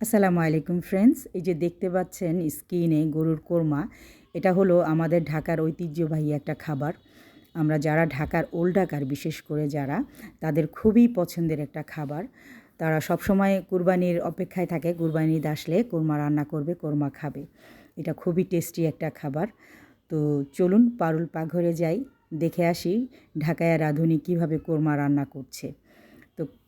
আসসালামু আলাইকুম ফ্রেন্ডস এই যে দেখতে পাচ্ছেন স্কিনে গরুর কোরমা, এটা হলো আমাদের ঢাকার ঐতিহ্যবাহী একটা খাবার। আমরা যারা ঢাকার ওল্ড ঢাকার বিশেষ করে যারা, তাদের খুবই পছন্দের একটা খাবার। তারা সবসময় কুরবানির অপেক্ষায় থাকে, কুরবানি ঈদ আসলে কোরমা রান্না করবে, কোরমা খাবে। এটা খুবই টেস্টি একটা খাবার। তো চলুন পারুল পাকঘরে যাই, দেখে আসি ঢাকায় রাঁধুনি কীভাবে কোরমা রান্না করছে।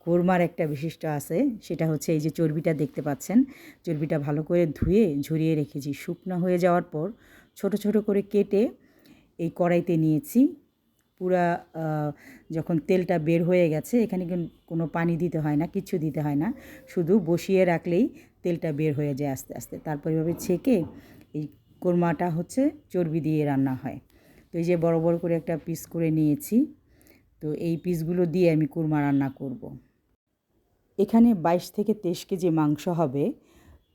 কোরমার একটা বিশিষ্ট আছে, সেটা হচ্ছে এই যে চর্বিটা দেখতে পাচ্ছেন। চর্বিটা ভালো করে ধুয়ে ঝরিয়ে রেখেছি। শুকনো হয়ে যাওয়ার পর ছোট ছোট করে কেটে এই কড়াইতে নিয়েছি। পুরা যখন তেলটা বের হয়ে গেছে, এখানে কোনো পানি দিতে হয় না কিছু দিতে হয় না। শুধু বসিয়ে রাখলেই তেলটা বের হয়ে যায় আস্তে আস্তে। তারপর এভাবে ছেঁকে এই কোরমাটা হচ্ছে চর্বি দিয়ে রান্না হয়। তো এই যে বড় বড় করে একটা পিস করে নিয়েছি। তো এই পিসগুলো দিয়ে আমি কুরমা রান্না করব। এখানে বাইশ থেকে তেইশ কেজি মাংস হবে।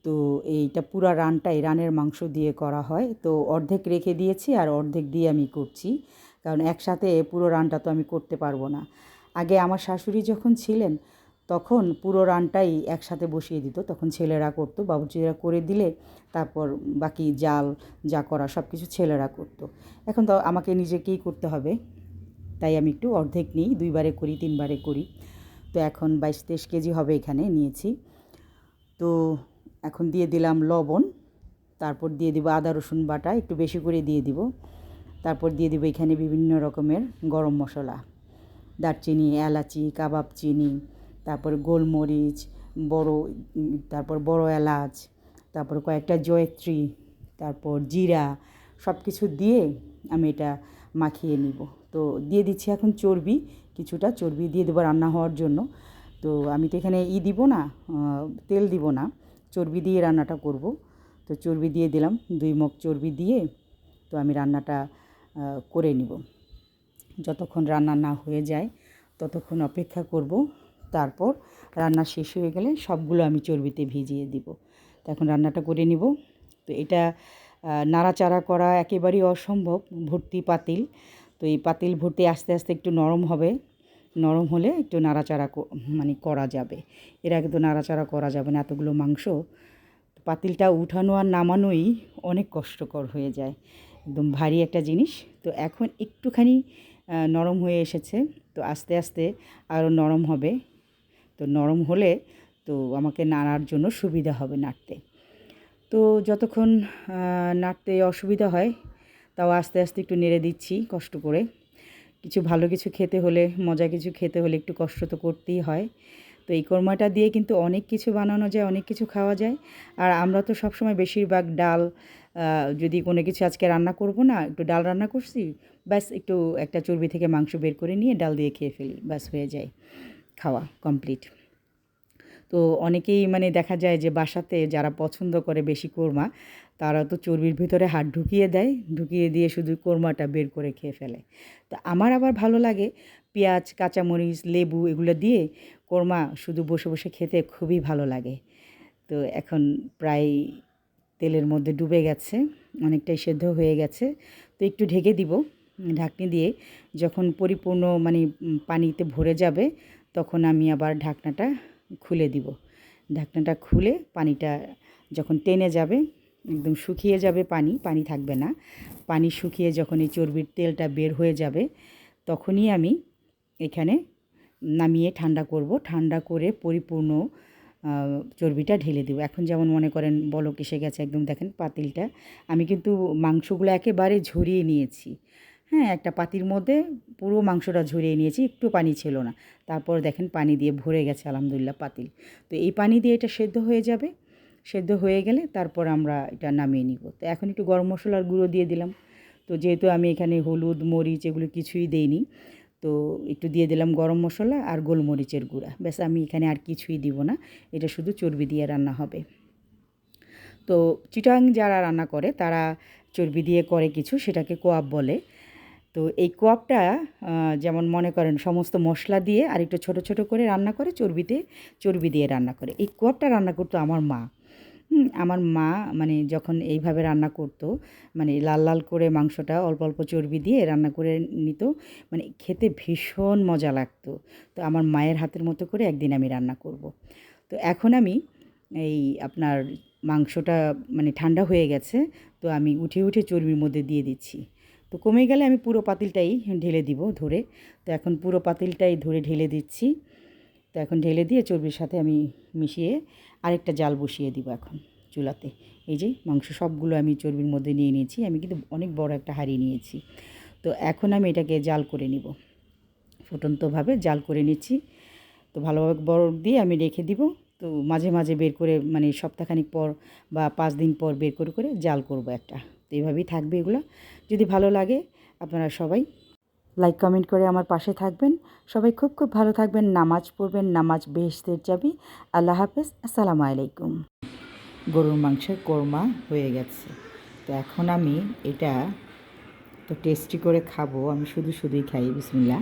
তো এইটা পুরা রানটাই রানের মাংস দিয়ে করা হয়। তো অর্ধেক রেখে দিয়েছি আর অর্ধেক দিয়ে আমি করছি। কারণ একসাথে পুরো রানটা তো আমি করতে পারব না। আগে আমার শাশুড়ি যখন ছিলেন, তখন পুরো রানটাই একসাথে বসিয়ে দিত। তখন ছেলেরা করতো বাবুজিরা করে দিলে তারপর বাকি জাল, যা করা সব কিছু ছেলেরা করতো। এখন তো আমাকে নিজেকেই করতে হবে। তাই আমি একটু অর্ধেক নিই, দুইবারে করি, তিনবারে করি। তো এখন বাইশ তেইশ কেজি হবে এখানে নিয়েছি। তো এখন দিয়ে দিলাম লবণ, তারপর দিয়ে দিব আদা, রসুন বাটা, একটু বেশি করে দিয়ে দিব। তারপর দিয়ে দিব এখানে বিভিন্ন রকমের গরম মশলা, দারচিনি, এলাচি, কাবাব চিনি, তারপর গোলমরিচ, বড়, তারপর বড় এলাচ, তারপর কয়েকটা জয়ত্রী, তারপর জিরা সব কিছু দিয়ে আমি এটা মাখিয়ে নিব। তো দিয়ে দিচ্ছি এখন চর্বি, কিছুটা চর্বি দিয়ে দেবো রান্না হওয়ার জন্য। তো আমি তো এখানে ই দিব না তেল দিব না, চর্বি দিয়ে রান্নাটা করব। তো চর্বি দিয়ে দিলাম, দুই মগ চর্বি দিয়ে তো আমি রান্নাটা করে নিব। যতক্ষণ রান্না না হয়ে যায় ততক্ষণ অপেক্ষা করব, তারপর রান্না শেষ হয়ে গেলে সবগুলো আমি চর্বিতে ভিজিয়ে দিব। তো এখন রান্নাটা করে নিব। তো এটা নাড়াচাড়া করা একেবারেই অসম্ভব, ভর্তি পাতিল। তো এই পাতিল ভর্তি আস্তে আস্তে একটু নরম হবে। নরম হলে একটু নাড়াচাড়া মানে করা যাবে। এর আগে তো নাড়াচাড়া করা যাবে না, এতগুলো মাংস। পাতিলটা উঠানো আর নামানোই অনেক কষ্টকর হয়ে যায়। একদম ভারী একটা জিনিস। তো এখন একটুখানি নরম হয়ে এসেছে। তো আস্তে আস্তে আরও নরম হবে। তো নরম হলে তো আমাকে নাড়ার জন্য সুবিধা হবে নাড়তে। তো যতক্ষণ নাড়তে অসুবিধা হয় তাও আস্তে আস্তে একটু নেড়ে দিচ্ছি কষ্ট করে। কিছু ভালো কিছু খেতে হলে মজা কিছু খেতে হলে একটু কষ্ট তো করতেই হয়। তো এই কোরমাটা দিয়ে কিন্তু অনেক কিছু বানানো যায়, অনেক কিছু খাওয়া যায়। আর আমরা তো সবসময় বেশিরভাগ ডাল যদি কোনো কিছু আজকে রান্না করব না, একটু ডাল রান্না করছি, ব্যাস একটু একটা চর্বি থেকে মাংস বের করে নিয়ে ডাল দিয়ে খেয়ে ফেলি, ব্যাস হয়ে যায় খাওয়া কমপ্লিট। তো অনেকেই মানে দেখা যায় যে বাসাতে যারা পছন্দ করে বেশি কোরমা, তারা তো চর্বির ভিতরে হাত ঢুকিয়ে দেয়, ঢুকিয়ে দিয়ে শুধু কোরমাটা বের করে খেয়ে ফেলে। তো আমার আবার ভালো লাগে পেঁয়াজ, কাঁচামরিচ, লেবু এগুলো দিয়ে কোরমা শুধু বসে বসে খেতে খুবই ভালো লাগে। তো এখন প্রায় তেলের মধ্যে ডুবে গেছে, অনেকটাই সেদ্ধ হয়ে গেছে। তো একটু ঢেকে দিব, ঢাকনি দিয়ে। যখন পরিপূর্ণ মানে পানিতে ভরে যাবে, তখন আমি আবার ঢাকনাটা খুলে দিব। ঢাকনাটা খুলে পানিটা যখন টেনে যাবে, একদম শুকিয়ে যাবে পানি পানি থাকবে না। পানি শুকিয়ে যখন এই চর্বির তেলটা বের হয়ে যাবে, তখনই আমি এখানে নামিয়ে ঠান্ডা করব। ঠান্ডা করে পরিপূর্ণ চর্বিটা ঢেলে দেবো। এখন যেমন মনে করেন বলক এসে গেছে, একদম দেখেন পাতিলটা। আমি কিন্তু মাংসগুলো একেবারে ঝরিয়ে নিয়েছি। হ্যাঁ একটা পাতির মধ্যে পুরো মাংসটা ঝরিয়ে নিয়েছি, একটু পানি ছিল না। তারপর দেখেন পানি দিয়ে ভরে গেছে, আলহামদুলিল্লাহ, পাতিল। তো এই পানি দিয়ে এটা সেদ্ধ হয়ে যাবে। সেদ্ধ হয়ে গেলে তারপর আমরা এটা নামিয়ে নিব। তো এখন একটু গরম মশলার গুঁড়ো দিয়ে দিলাম। তো যেহেতু আমি এখানে হলুদ, মরিচ এগুলো কিছুই দেইনি, তো একটু দিয়ে দিলাম গরম মশলা আর গোলমরিচের গুঁড়া। ব্যাস, আমি এখানে আর কিছুই দিব না। এটা শুধু চর্বি দিয়ে রান্না হবে। তো চিটাং যারা রান্না করে, তারা চর্বি দিয়ে করে কিছু, সেটাকে কোয়াব বলে। তো এই কোয়াবটা যেমন মনে করেন সমস্ত মশলা দিয়ে আর একটু ছোটো ছোটো করে রান্না করে চর্বিতে, চর্বি দিয়ে রান্না করে। এই কোয়াবটা রান্না করতো আমার মা। আমার মা মানে যখন এইভাবে রান্না করতো মানে লাল লাল করে মাংসটা অল্প অল্প চর্বি দিয়ে রান্না করে নিত মানে খেতে ভীষণ মজা লাগতো। তো আমার মায়ের হাতের মতো করে একদিন আমি রান্না করব। তো এখন আমি এই আপনার মাংসটা মানে ঠান্ডা হয়ে গেছে, তো আমি উঠে উঠে চর্বির মধ্যে দিয়ে দিচ্ছি। তো কমে গেলে আমি পুরো পাতিলটাই ঢেলে দিব ধরে। তো এখন পুরো পাতিলটাই ধরে ঢেলে দিচ্ছি। তো এখন ঢেলে দিয়ে চর্বির সাথে আমি মিশিয়ে আরেকটা জাল বসিয়ে দিব এখন চুলাতে। এই যে মাংস সবগুলো আমি চর্বির মধ্যে নিয়ে নিয়েছি, আমি কিন্তু অনেক বড় একটা হাঁড়ি নিয়েছি। তো এখন আমি এটাকে জাল করে নিব। ফুটন্তভাবে জাল করে নিচ্ছি। তো ভালোভাবে বরফ দিয়ে আমি রেখে দিব। তো মাঝে মাঝে বের করে মানে সপ্তাহখানিক পর বা পাঁচ দিন পর বের করে করে জাল করব একটা। এইভাবেই থাকবে এগুলো। যদি ভালো লাগে, আপনারা সবাই লাইক কমেন্ট করে আমার পাশে থাকবেন। সবাই খুব খুব ভালো থাকবেন, নামাজ পড়বেন, নামাজ বেহেস্তের যাবি আল্লাহ হাফেজ, আসসালামু আলাইকুম। গরুর মাংসের কোরমা হয়ে গেছে। তো এখন আমি এটা তো টেস্টি করে খাব, আমি শুধু শুধুই খাই বিসমিল্লা